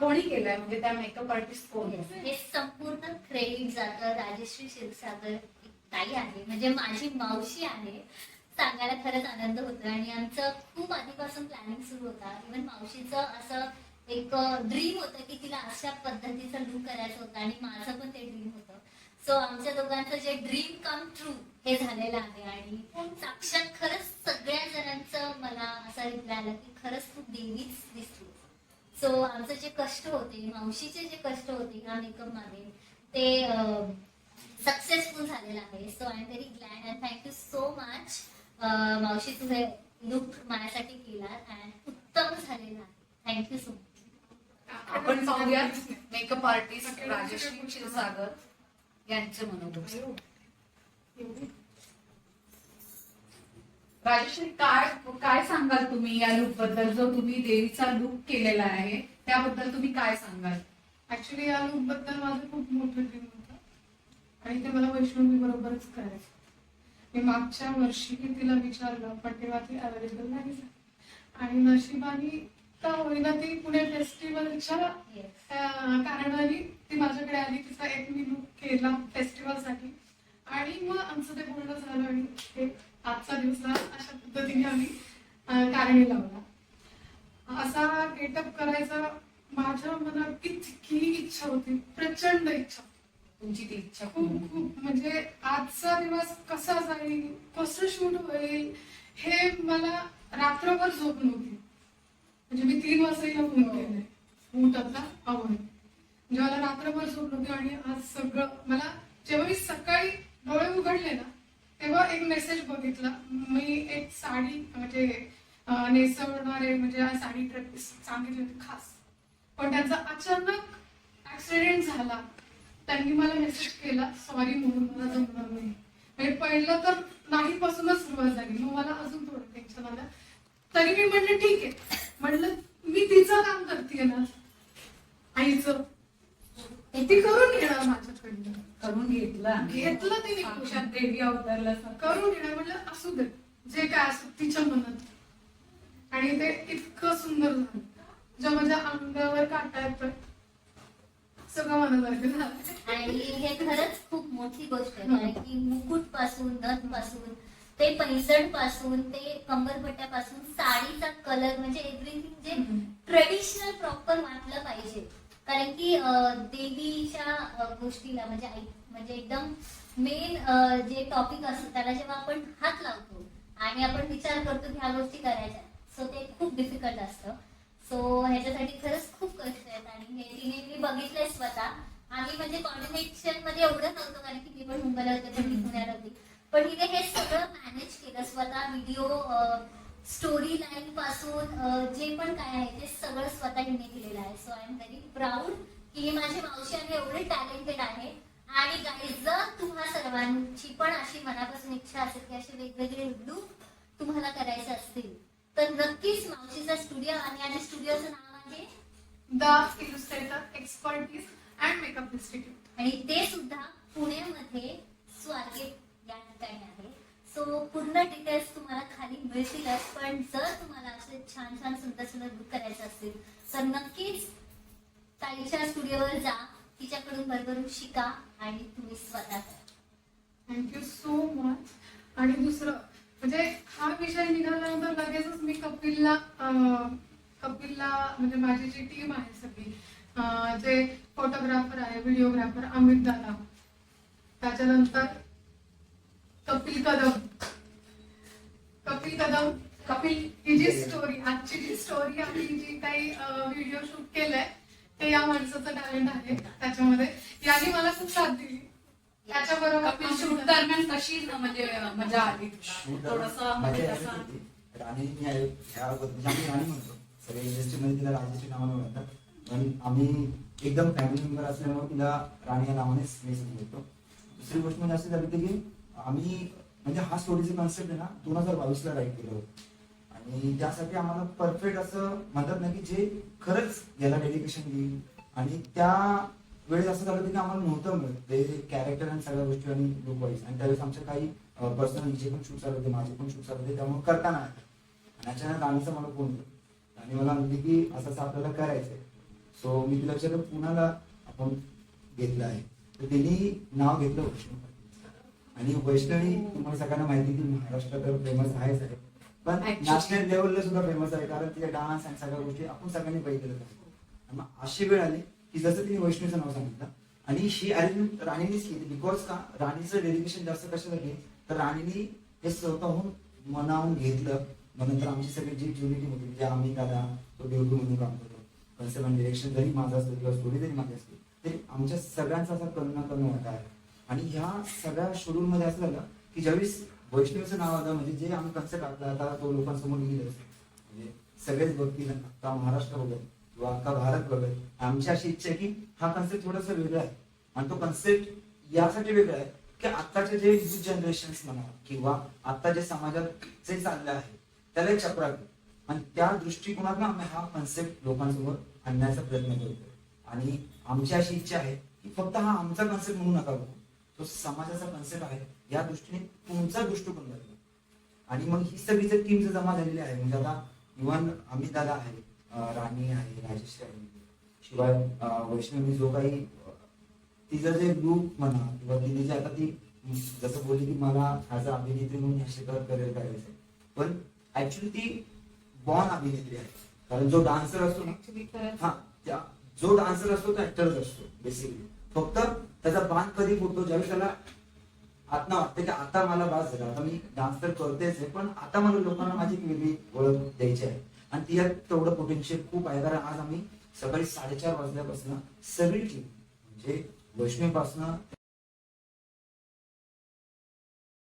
कोणी केलाय? म्हणजे त्या मेकअप आर्टिस्ट कोणी? हे संपूर्ण क्रेडिट जातं राजश्री क्षीरसागर ताई आहे. म्हणजे माझी मावशी आहे. सांगायला खरंच आनंद होतो आणि आमचं खूप आधीपासून प्लॅनिंग सुरू होता. इव्हन मावशीचं असं एक ड्रीम होतं की तिला अशा पद्धतीचं लुक करायचं होतं. आणि माझं पण ते ड्रीम होतं. सो आमच्या दोघांचं जे ड्रीम कम ट्रू हे झालेलं आहे. आणि साक्षात खरंच सगळ्या जणांचं मला असा रिप्लाय आला की खरंच तू देवीच दिसतो सो आमचे जे कष्ट होते मावशीचे जे कष्ट होते या मेकअपमध्ये ते सक्सेसफुल झालेलं आहे. So I am very glad and thank you so much मावशी तुझे लुक माझ्यासाठी केला अँड उत्तम झालेला आहे. थँक्यू सो मच आपण पाहूयात मेकअप आर्टिस्ट राजश्री क्षीरसागर यांचे मनोगत राजश्री काय काय सांगाल तुम्ही या लुकबद्दल? जो तुम्ही देवीचा लुक केलेला आहे त्याबद्दल तुम्ही काय सांगाल? ऍक्च्युली या लुकबद्दल माझं खूप मोठं ड्रीम होतं. आणि ते मला वैष्णवी बरोबरच करायचं मी मागच्या वर्षी की तिला विचारलं पण तेव्हा ती अवेलेबल नाही. आणि नशिबाने का होईना ती पुणे फेस्टिवलच्या कारणाने ती माझ्याकडे आली. तिचा एक मी लुक केला फेस्टिवलसाठी आणि मग आमचं ते पूर्ण झालं आणि हे आजचा दिवस हा अशा पद्धतीने आम्ही कारणी लावला. असा गेटअप करायचा माझ्या मनात इतकी इच्छा होती प्रचंड इच्छा. होती. तुमची ती इच्छा. खूप खूप. म्हणजे आजचा दिवस कसा जाईल कसं शूट होईल हे मला रात्रभर झोप नव्हती. म्हणजे मी तीन वाजता हिला फोन केलाय ऊट आता आवड म्हणजे मला रात्रभर झोप नव्हती आणि आज सगळं मला जेव्हा मी सकाळी डोळे उघडले ना तेव्हा एक मेसेज बघितला. मी एक साडी म्हणजे नेसवणारे म्हणजे साडी प्रॅक्टिस सांगितली होती खास. पण त्याचा अचानक ऍक्सिडेंट झाला. त्यांनी मला मेसेज केला सॉरी म्हणून मला जमणार नाही. म्हणजे पहिलं तर नाही पासूनच सुरुवात झाली. मग मला अजून थोडं टेन्शन आलं. तरी मी म्हणलं ठीक आहे. म्हणलं मी तिचं काम करते ना आईचं. ती करून घेणार माझ्या करून घेतला घेतलं तिने साक्षात देवी अवतारला करून घेणार म्हणलं असू दे. जे काय असं तिच्या मनात. आणि ते इतकं सुंदर झालं. जे माझ्या अंगावर काटा येतोय सगळं मनासारखं झालं. आणि हे खरंच खूप मोठी गोष्ट आहे कारण की मुकुटपासून नथपासून ते पैंजणपासून ते कंबरपट्ट्यापासून साडीचा कलर म्हणजे एव्हरीथिंग जे ट्रेडिशनल प्रॉपर वाटलं पाहिजे. कारण की देवीच्या गोष्टीला म्हणजे म्हणजे एकदम मेन जे टॉपिक असतं त्याला जेव्हा आपण हात लावतो आणि आपण विचार करतो की ह्या गोष्टी करायच्या सो ते खूप डिफिकल्ट असतं. सो ह्याच्यासाठी खरंच खूप कष्ट आहेत आणि हे तिने मी बघितलंय स्वतः. आम्ही म्हणजे कॉर्डिनेशनमध्ये एवढं नव्हतं कारण की मी पण मुंबईला होते पण ती पुण्याला होती. पण तिने हे सगळं मॅनेज केलं स्वतः व्हिडिओ स्टोरी लाईन पासून जे पण काय आहे ते सगळं स्वतः हिने केलेलं आहे. So I am very proud की ही माझी मावशी आणि एवढे टॅलेंटेड आहे. आणि guys, जर तुम्हा सर्वांची पण अशी मनापासून इच्छा असेल की असे वेगवेगळे लुक तुम्हाला करायचे असतील तर नक्कीच मावशीचा स्टुडिओ आणि आणि स्टुडिओचं नाव आहे the illustrator expertise and makeup institute आणि ते सुद्धा पुण्यामध्ये स्वारगेट या ठिकाणी मिळतीलच पण जर तुम्हाला असे छान छान सुंदर सुंदर बुक करायचे असतील तर नक्कीच ताईच्या स्टुडिओवर जा. तिच्याकडून भरभरून शिका आणि तुम्ही स्वतः थँक्यू सो मच आणि दुसरं म्हणजे हा विषय निघाल्यानंतर लगेचच मी कपिलला कपिलला म्हणजे माझी जी टीम आहे सगळी जे फोटोग्राफर आहे व्हिडिओग्राफर अमित दादा त्याच्यानंतर कपिल कदम. कपिल कदम कपिल ही जी स्टोरी आजची जी स्टोरी आम्ही जी काही व्हिडिओ शूट केलंय ते या माणसाचं टॅलेंट आहे त्याच्यामध्ये. यांनी मला खूप साथ दिली. त्याच्याबरोबर कपिल शूट दरम्यान कशी म्हणजे मजा आली? थोडस मजा म्हणजे. राणी म्हणजे आम्ही राणी म्हणतो. सगळ्या इंडस्ट्रीमध्ये तिला राजाची नावाने म्हणतात पण आम्ही एकदम फॅमिली मेंबर असल्यामुळे तिला राणी या नावानेच बोलतो दुसरी गोष्ट म्हणजे अशी झाली होती की आम्ही म्हणजे हा स्टोरीचं कॉन्सेप्ट आहे ना दोन हजार बावीसला राईट केलं होतं. आणि त्यासाठी आम्हाला परफेक्ट असं म्हणतात ना की जे खरंच याला डेडिकेशन देईल. आणि त्या वेळेस असं झालं की आम्हाला नव्हतं मिळत. ते कॅरेक्टर आणि सगळ्या गोष्टी आणि लुक वाईज आणि त्यावेळेस आमच्या काही पर्सनल जे पण शूट चालू होते माझे पण शूट चालू होते त्यामुळे करता नाही आणि अचानक राणीचा मला फोन केला आणि मला म्हणते की असं असं आपल्याला करायचंय सो मी तिला विचारलं पुण्याला आपण घेतलं आहे. तर त्यांनी नाव घेतलं होतं. आणि वैष्णवी तुम्हाला सगळ्यांना माहिती की महाराष्ट्रात तर फेमस आहेच आहे पण Actually. नॅशनल लेवलला सुद्धा फेमस आहे कारण तिच्या डान्स आणि सगळ्या गोष्टी आपण सगळ्यांनी बघितलेलं आणि मग अशी वेळ आली की जसं तिने वैष्णवीचं नाव सांगितलं आणि ही अरेंजमेंट राणीनेच केली. बिकॉज का? राणीचं डेडिकेशन जास्त कशासाठी तर राणीने हे स्वतःहून मनावून घेतलं. मग नंतर आमची सगळी जी युनिटी होती म्हणजे आम्ही दादा तो देवडू म्हणून काम करतो. कन्सेप्ट आणि डिरेक्शन जरी माझा असतो किंवा स्टोरी जरी माझी असली तरी आमच्या सगळ्यांचा असा करणं करणं वाटा आहे. आणि ह्या सगळ्या शेड्यूल मध्ये असं झालं की ज्यावेळेस वैष्णवचं नाव आलं म्हणजे जे आम्ही कन्सेप्ट टाकला आता तो लोकांसमोर गेलं म्हणजे सगळेच बघतील का महाराष्ट्र बघत किंवा का भारत बघत आमची अशी इच्छा आहे की हा कन्सेप्ट थोडासा वेगळा आहे. आणि तो कन्सेप्ट यासाठी वेगळा आहे की आत्ताचे जे युथ जनरेशन म्हणा किंवा आता जे समाजात जे चाललं आहे त्याला एक चक्र आणि त्या दृष्टिकोनातून आम्ही हा कन्सेप्ट लोकांसमोर आणण्याचा प्रयत्न करतो आणि आमची अशी इच्छा आहे की फक्त हा आमचा कन्सेप्ट म्हणू नका बघू तो समाजाचा कन्सेप्ट आहे. या दृष्टीने तुमचा दृष्टिकोन बदला आणि मग ही सगळी जर टीम जमा झालेली आहे म्हणजे आता इव्हन अमित दादा आहे राणी आहे राजेश आहे शिवाय वैष्णवी जो काही तिचं जे लूक म्हणा किंवा तिने जे आता ती जसं बोलली की मला ऍज अ अभिनेत्री म्हणून या क्षेत्रात करिअर करायचं पण ऍक्च्युली ती बॉर्न अभिनेत्री आहे. कारण जो डान्सर असतो ना हा त्या जो डान्सर असतो तो ऍक्टरच असतो बेसिकली फक्त त्याचा बांध कधी फुटतो? ज्यावेळी त्याला आत्मा वाटतं की आता मला बास झाला. आता मी डान्स तर करतेच आहे पण आता मला लोकांना माझी एक वेगळी ओळख द्यायची आहे. आणि तिच्यात तेवढं पोटेन्शियल खूप आहे. कारण आज आम्ही सकाळी साडेचार वाजल्यापासून सगळी टीम म्हणजे वैष्णवीपासून